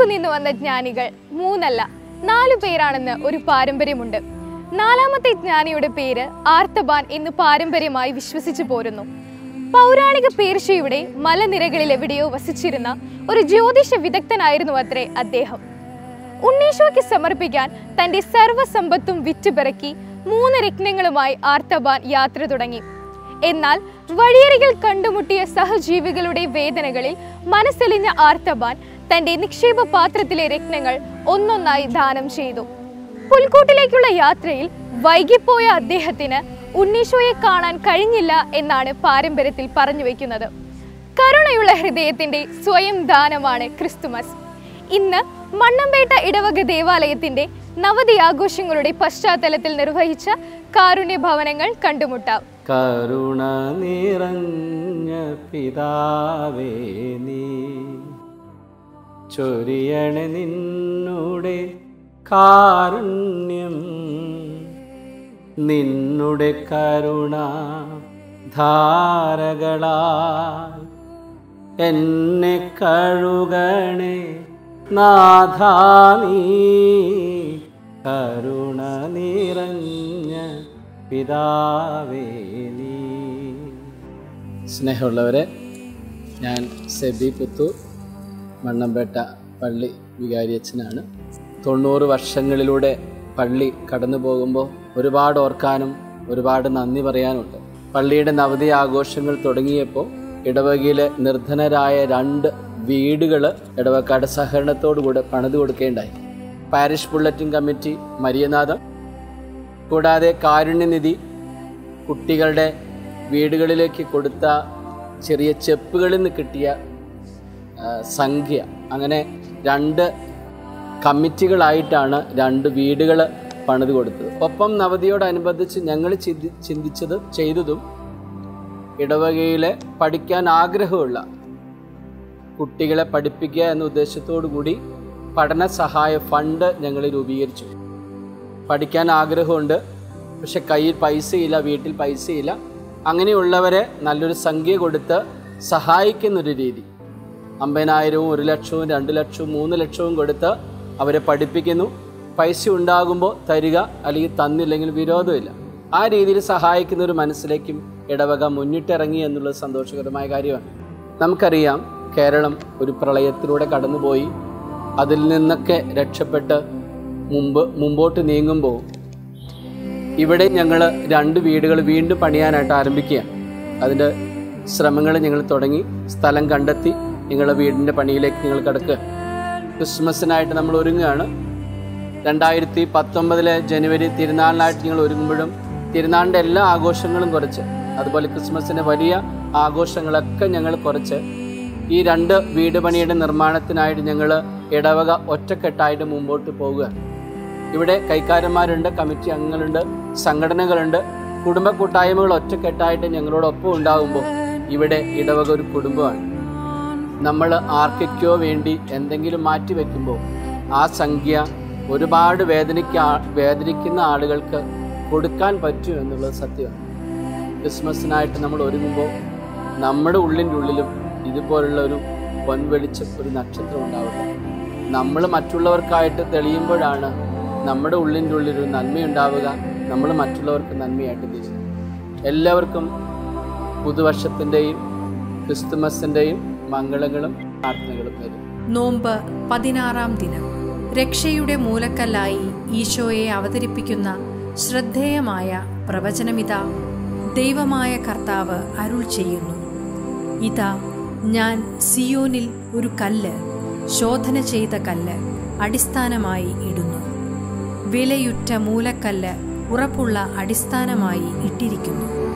വടക്കു നിന്ന് വന്ന ജ്ഞാനികൾ മൂന്നല്ല നാലു പേരാണെന്ന് ഒരു പാരമ്പര്യമുണ്ട്. നാലാമത്തെ ജ്ഞാനിയുടെ പേര് ആർത്തബാൻ എന്ന് പാരമ്പര്യമായി വിശ്വസിച്ചു പോരുന്നു. പൗരാണിക പേർഷ്യയുടെ മലനിരകളിൽ എവിടെയോ വസിച്ചിരുന്ന ഒരു ജ്യോതിഷ വിദഗ്ധനായിരുന്നു അത്രേ അദ്ദേഹം. ഉണ്ണീശോയ്ക്ക് സമർപ്പിക്കാൻ തന്റെ സർവസമ്പത്തും വിറ്റുപിറക്കി മൂന്ന് രത്നങ്ങളുമായി ആർത്തബാൻ യാത്ര തുടങ്ങി. എന്നാൽ വഴിയരികിൽ കണ്ടുമുട്ടിയ സഹജീവികളുടെ വേദനകളിൽ മനസ്സെലിഞ്ഞ ആർത്തബാൻ തന്റെ നിക്ഷേപ പാത്രത്തിലെ രത്നങ്ങൾ ഒന്നൊന്നായി ദാനം ചെയ്തു. പുൽക്കൂട്ടിലേക്കുള്ള യാത്രയിൽ വൈകിപ്പോയ അദ്ദേഹത്തിന് ഉണ്ണീശോയെ കാണാൻ കഴിഞ്ഞില്ല എന്നാണ് പാരമ്പര്യത്തിൽ പറഞ്ഞു വെക്കുന്നത്. കരുണയുള്ള ഹൃദയത്തിന്റെ സ്വയം ദാനമാണ് ക്രിസ്തുമസ്. ഇന്ന് മണ്ണമ്പേട്ട ഇടവക ദേവാലയത്തിന്റെ നവതി ആഘോഷങ്ങളുടെ പശ്ചാത്തലത്തിൽ നിർവഹിച്ച കാരുണ്യ ഭവനങ്ങൾ കണ്ടുമുട്ടാം. കരുണ നിറഞ്ഞ പിതാവേ ചൊരിയണ നിന്നുടെ കാരുണ്യം നിന്നുടെ കരുണ ധാരകളാൽ എന്നെ കഴുകണേ നാഥാ നീ കരുണ നിറഞ്ഞ പിതാവേ നീ. സ്നേഹമുള്ളവരെ ഞാൻ സെബി പുത്തൂർ. മണ്ണമ്പേട്ട പള്ളി വികാരിയച്ഛനാണ്. തൊണ്ണൂറ് വർഷങ്ങളിലൂടെ പള്ളി കടന്നു പോകുമ്പോൾ ഒരുപാട് ഓർക്കാനും ഒരുപാട് നന്ദി പറയാനുണ്ട്. പള്ളിയുടെ നവതി ആഘോഷങ്ങൾ തുടങ്ങിയപ്പോൾ ഇടവകയിലെ നിർധനരായ രണ്ട് വീടുകൾ ഇടവക്കാട് സഹകരണത്തോടുകൂടെ പണിത് കൊടുക്കേണ്ടായി. പാരിഷ് ബുള്ളറ്റിൻ കമ്മിറ്റി മരിയനാഥം കൂടാതെ കാരുണ്യനിധി കുട്ടികളുടെ വീടുകളിലേക്ക് കൊടുത്ത ചെറിയ ചെപ്പുകളിൽ നിന്ന് കിട്ടിയ സംഖ്യ. അങ്ങനെ രണ്ട് കമ്മിറ്റികളായിട്ടാണ് രണ്ട് വീടുകൾ പണിത് കൊടുത്തത്. ഒപ്പം നവതിയോടനുബന്ധിച്ച് ഞങ്ങൾ ചിന്തി ചിന്തിച്ചത് ചെയ്തതും ഇടവകയിലെ പഠിക്കാൻ ആഗ്രഹമുള്ള കുട്ടികളെ പഠിപ്പിക്കുക എന്ന ഉദ്ദേശത്തോടു കൂടി പഠന സഹായ ഫണ്ട് ഞങ്ങൾ രൂപീകരിച്ചു. പഠിക്കാൻ ആഗ്രഹമുണ്ട് പക്ഷെ കയ്യിൽ പൈസയില്ല വീട്ടിൽ പൈസയില്ല. അങ്ങനെയുള്ളവരെ നല്ലൊരു സംഖ്യ കൊടുത്ത് സഹായിക്കുന്നൊരു രീതി. അമ്പതിനായിരവും ഒരു ലക്ഷവും രണ്ട് ലക്ഷവും മൂന്ന് ലക്ഷവും കൊടുത്ത് അവരെ പഠിപ്പിക്കുന്നു. പൈസ ഉണ്ടാകുമ്പോൾ തരിക അല്ലെങ്കിൽ തന്നില്ലെങ്കിൽ വിരോധമില്ല. ആ രീതിയിൽ സഹായിക്കുന്ന ഒരു മനസ്സിലേക്കും ഇടവക മുന്നിട്ടിറങ്ങി എന്നുള്ളത് സന്തോഷകരമായ കാര്യമാണ്. നമുക്കറിയാം കേരളം ഒരു പ്രളയത്തിലൂടെ കടന്നുപോയി. അതിൽ നിന്നൊക്കെ രക്ഷപ്പെട്ട് മുമ്പ് മുമ്പോട്ട് നീങ്ങുമ്പോൾ ഇവിടെ ഞങ്ങൾ രണ്ട് വീടുകൾ വീണ്ടും പണിയാനായിട്ട് ആരംഭിക്കുകയാണ്. അതിന്റെ ശ്രമങ്ങൾ ഞങ്ങൾ തുടങ്ങി. സ്ഥലം കണ്ടെത്തി. നിങ്ങളുടെ വീടിന്റെ പണിയിലേക്ക് നിങ്ങൾ കിടക്കുക ക്രിസ്മസിനായിട്ട് നമ്മൾ ഒരുങ്ങുകയാണ്. രണ്ടായിരത്തി പത്തൊമ്പതിലെ ജനുവരി തിരുനാളിനായിട്ട് നിങ്ങൾ ഒരുങ്ങുമ്പോഴും തിരുനാളിന്റെ എല്ലാ ആഘോഷങ്ങളും കുറച്ച്. അതുപോലെ ക്രിസ്മസിന്റെ വലിയ ആഘോഷങ്ങളൊക്കെ ഞങ്ങൾ കുറച്ച്. ഈ രണ്ട് വീട് പണിയുടെ നിർമ്മാണത്തിനായിട്ട് ഞങ്ങൾ ഇടവക ഒറ്റക്കെട്ടായിട്ട് മുമ്പോട്ട് പോവുക. ഇവിടെ കൈക്കാരന്മാരുണ്ട് കമ്മിറ്റി അംഗങ്ങളുണ്ട് സംഘടനകളുണ്ട്. കുടുംബ കൂട്ടായ്മകൾ ഒറ്റക്കെട്ടായിട്ട് ഞങ്ങളോടൊപ്പം ഉണ്ടാകുമ്പോൾ ഇവിടെ ഇടവക ഒരു കുടുംബമാണ്. നമ്മൾ ആർക്കൊക്കെയോ വേണ്ടി എന്തെങ്കിലും മാറ്റി വെക്കുമ്പോൾ ആ സംഖ്യ ഒരുപാട് വേദനിക്ക വേദനിക്കുന്ന ആളുകൾക്ക് കൊടുക്കാൻ പറ്റും എന്നുള്ളത് സത്യമാണ്. ക്രിസ്മസിനായിട്ട് നമ്മൾ ഒരുങ്ങുമ്പോൾ നമ്മുടെ ഉള്ളിന്റെ ഉള്ളിലും ഇതുപോലുള്ള ഒരു പൊൻവെളിച്ചം ഒരു നക്ഷത്രം ഉണ്ടാവുക നമ്മൾ മറ്റുള്ളവർക്കായിട്ട് തെളിയുമ്പോഴാണ് നമ്മുടെ ഉള്ളിന്റെ ഉള്ളിൽ ഒരു നന്മയുണ്ടാവുക നമ്മൾ മറ്റുള്ളവർക്ക് നന്മയായിട്ട് തീരും എല്ലാവർക്കും പുതുവർഷത്തിന്റെയും ക്രിസ്തുമസിന്റെയും മംഗളങ്ങളും പ്രാർത്ഥനകളും നേരും നോമ്പ് പതിനാറാം ദിനം. രക്ഷയുടെ മൂലക്കല്ലായി ഈശോയെ അവതരിപ്പിക്കുന്ന ശ്രദ്ധേയമായ പ്രവചനമിതാ ദൈവമായ കർത്താവ് അരുൾ ചെയ്യുന്നു. ഇതാ ഞാൻ സിയോനിൽ ഒരു കല്ല് ശോധന ചെയ്ത കല്ല് അടിസ്ഥാനമായി ഇടുന്നു. വിലയുറ്റ മൂലക്കല്ല് ഉറപ്പുള്ള അടിസ്ഥാനമായി ഇട്ടിരിക്കുന്നു.